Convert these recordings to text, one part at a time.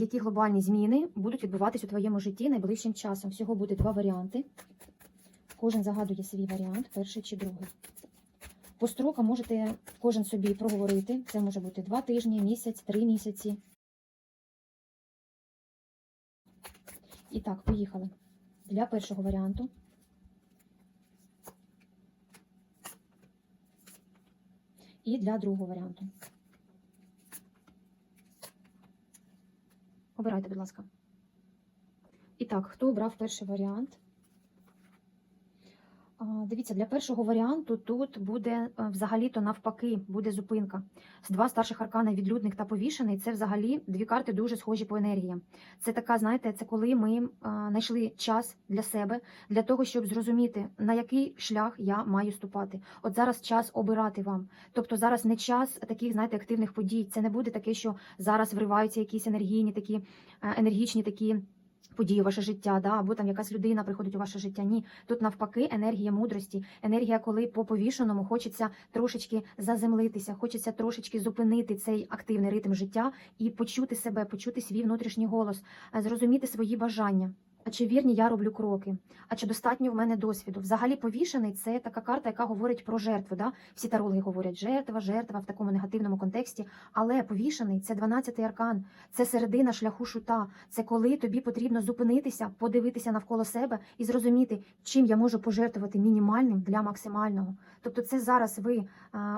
які глобальні зміни будуть відбуватись у твоєму житті найближчим часом. Всього буде два варіанти. Кожен загадує свій варіант, перший чи другий. По строкам можете кожен собі проговорити. Це може бути два тижні, місяць, три місяці. І так, поїхали. Для першого варіанту. І для другого варіанту. Обирайте, будь ласка. І так, хто обрав перший варіант? Дивіться, для першого варіанту тут буде е, взагалі-то навпаки, буде зупинка. З два старших аркани відлюдник та повішений. Це взагалі дві карти дуже схожі по енергіям. Це така, знаєте, це коли ми знайшли час для себе, для того, щоб зрозуміти, на який шлях я маю ступати. От зараз час обирати вам. Тобто зараз не час таких, знаєте, активних подій. Це не буде таке, що зараз вриваються якісь енергійні, такі е, енергічні такі. Події в ваше життя, да, або там якась людина приходить у ваше життя. Ні, тут навпаки енергія мудрості, енергія, коли по повішеному хочеться трошечки заземлитися, хочеться трошечки зупинити цей активний ритм життя і почути себе, почути свій внутрішній голос, е, зрозуміти свої бажання. А чи вірні я роблю кроки? А чи достатньо в мене досвіду? Взагалі повішений це така карта, яка говорить про жертву. Да? Всі тарологи говорять жертва, жертва в такому негативному контексті. Але повішений це 12-й аркан, це середина шляху шута. Це коли тобі потрібно зупинитися, подивитися навколо себе і зрозуміти, чим я можу пожертвувати мінімальним для максимального. Тобто, це зараз ви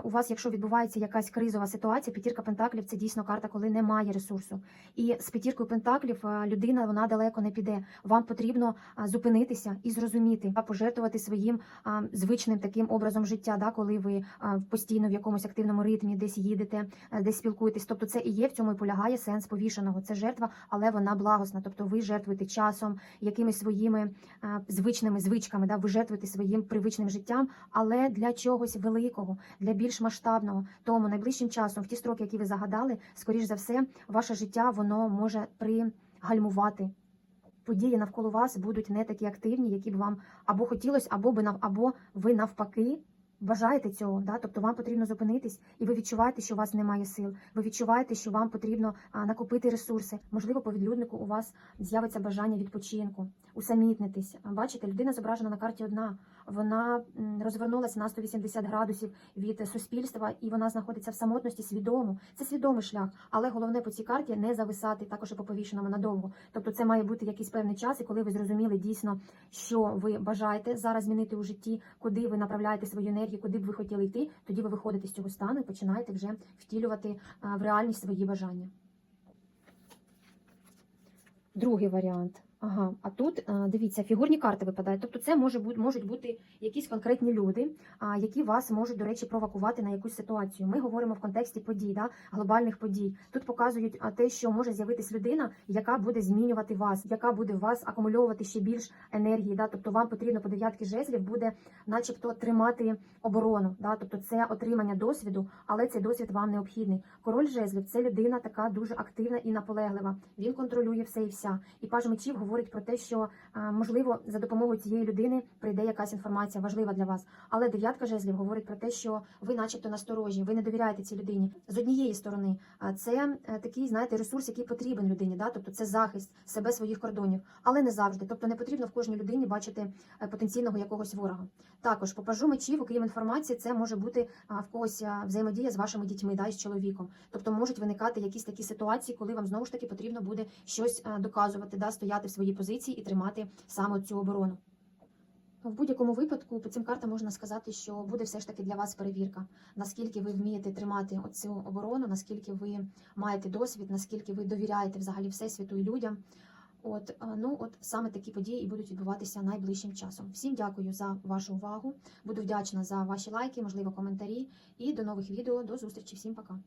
у вас, якщо відбувається якась кризова ситуація, п'ятірка пентаклів це дійсно карта, коли немає ресурсу. І з п'ятіркою пентаклів людина вона далеко не піде. Вам потрібно зупинитися і зрозуміти, а пожертвувати своїм звичним таким образом життя, да, коли ви постійно в якомусь активному ритмі, десь їдете, десь спілкуєтесь. Тобто, це і є в цьому і полягає сенс повішеного. Це жертва, але вона благосна. Тобто, ви жертвуєте часом, якимись своїми звичними звичками, да, ви жертвуєте своїм привичним життям, але для чогось великого, для більш масштабного. Тому найближчим часом, в ті строки, які ви загадали, скоріш за все, ваше життя воно може пригальмувати. Події навколо вас будуть не такі активні, які б вам або хотілося, або би або ви навпаки бажаєте цього. Да? Тобто вам потрібно зупинитись, і ви відчуваєте, що у вас немає сил. Ви відчуваєте, що вам потрібно накопити ресурси. Можливо, по відлюднику у вас з'явиться бажання відпочинку, усамітнитись. Бачите, людина зображена на карті одна. Вона розвернулася на 180 градусів від суспільства, і вона знаходиться в самотності свідомо. Це свідомий шлях, але головне по цій карті не зависати також і по повішеному надовго. Тобто, це має бути якийсь певний час, і коли ви зрозуміли дійсно, що ви бажаєте зараз змінити у житті, куди ви направляєте свою енергію, куди б ви хотіли йти, тоді ви виходите з цього стану і починаєте вже втілювати в реальність свої бажання. Другий варіант. Ага, а тут дивіться, фігурні карти випадають. Тобто, це може бути можуть бути якісь конкретні люди, які вас можуть, до речі, провокувати на якусь ситуацію. Ми говоримо в контексті подій, да, глобальних подій. Тут показують те, що може з'явитись людина, яка буде змінювати вас, яка буде вас акумульовувати ще більш енергії. Да, тобто вам потрібно по дев'ятки жезлів буде, начебто, тримати оборону. Да, тобто це отримання досвіду, але цей досвід вам необхідний. Король жезлів це людина така дуже активна і наполеглива. Він контролює все і вся. І паж мечів говорить про те, що можливо за допомогою цієї людини прийде якась інформація важлива для вас. Але дев'ятка жезлів говорить про те, що ви, начебто, насторожі, ви не довіряєте цій людині. З однієї сторони, це е, такий, знаєте, ресурс, який потрібен людині, да? тобто це захист себе своїх кордонів, але не завжди. Тобто не потрібно в кожній людині бачити е, потенційного якогось ворога. Також по пажу мечів, окрім інформації, це може бути в когось взаємодія з вашими дітьми, да, і з чоловіком. Тобто можуть виникати якісь такі ситуації, коли вам знову ж таки потрібно буде щось доказувати, да, стояти в своїй позиції і тримати саме цю оборону. В будь-якому випадку по цим картам можна сказати, що буде все ж таки для вас перевірка, наскільки ви вмієте тримати оцю оборону, наскільки ви маєте досвід, наскільки ви довіряєте взагалі всесвіту і людям. От ну от саме такі події і будуть відбуватися найближчим часом. Всім дякую за вашу увагу. Буду вдячна за ваші лайки, можливо, коментарі. І до нових відео. До зустрічі. Всім пока.